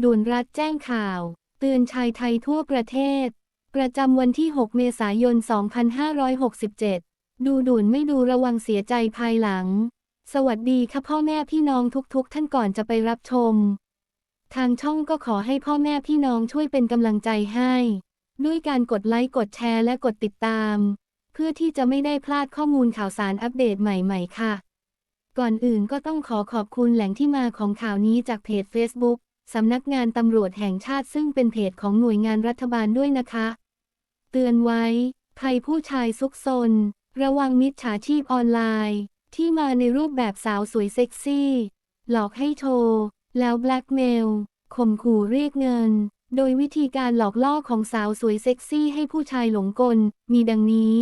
ด่วนรัฐแจ้งข่าว เตือนชายไทยทั่วประเทศ ประจำวันที่ 6 เมษายน 2567 ดูด่วนไม่ดูระวังเสียใจภายหลัง สวัสดีค่ะพ่อแม่พี่น้องทุกๆ ท่านก่อนจะไปรับชม ทางช่องก็ขอให้พ่อแม่พี่น้องช่วยเป็นกำลังใจให้ ด้วยการกดไลค์กดแชร์และกดติดตาม เพื่อที่จะไม่ได้พลาดข้อมูลข่าวสารอัปเดตใหม่ๆ ค่ะ ก่อนอื่นก็ต้องขอขอบคุณแหล่งที่มาของข่าวนี้จากเพจ Facebook สำนักงานตำรวจแห่งชาติซึ่งเป็นเพจของหน่วยงานรัฐบาลด้วยนะคะ เตือนไว้ภัยผู้ชายซุกซน ระวังมิจฉาชีพออนไลน์ ที่มาในรูปแบบสาวสวยเซ็กซี่ หลอกให้โทร แล้วแบล็กเมลข่มขู่เรียกเงิน โดยวิธีการหลอกล่อของสาวสวยเซ็กซี่ให้ผู้ชายหลงกล มีดังนี้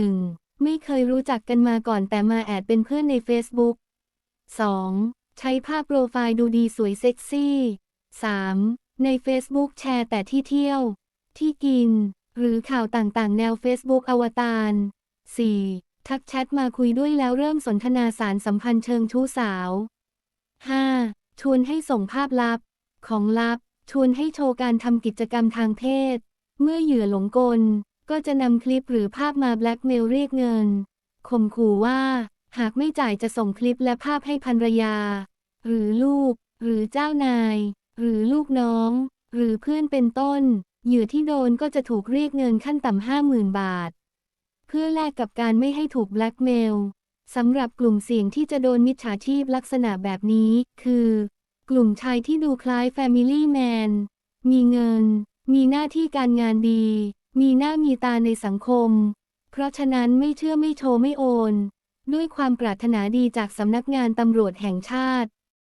1. ไม่เคยรู้จักกันมาก่อนแต่มาแอดเป็นเพื่อนใน Facebook 2. ใช้ภาพโปรไฟล์ดูดีสวยเซ็กซี่ 3. ใน Facebook แชร์แต่ที่เที่ยว ที่กิน หรือข่าวต่างๆ แนว Facebook อวตาร 4. ทักแชทมาคุยด้วยแล้วเริ่มสนทนาสารสัมพันธ์เชิงชู้สาว 5. ชวนให้ส่งภาพลับ ของลับ ชวนให้โชว์การทำกิจกรรมทางเพศ เมื่อเหยื่อหลงกล ก็จะนำคลิปหรือภาพมาแบล็กเมลเรียกเงินข่มขู่ว่า หากไม่จ่ายจะส่งคลิปและภาพให้ภรรยา หรือลูก หรือเจ้านาย หรือลูกน้อง หรือเพื่อนเป็นต้น เหยื่อที่โดนก็จะถูกเรียกเงินขั้นต่ำห้าหมื่นบาท เพื่อแลกกับการไม่ให้ถูกแบล็กเมลสำหรับกลุ่มเสี่ยงที่จะโดนมิจฉาชีพลักษณะแบบนี้ คือ กลุ่มชายที่ดูคล้าย Family Man มีเงิน มีหน้าที่การงานดี มีหน้ามีตาในสังคม เพราะฉะนั้นไม่เชื่อไม่โชว์ไม่โอน ด้วยความปรารถนาดีจากสำนักงานตำรวจแห่งชาติ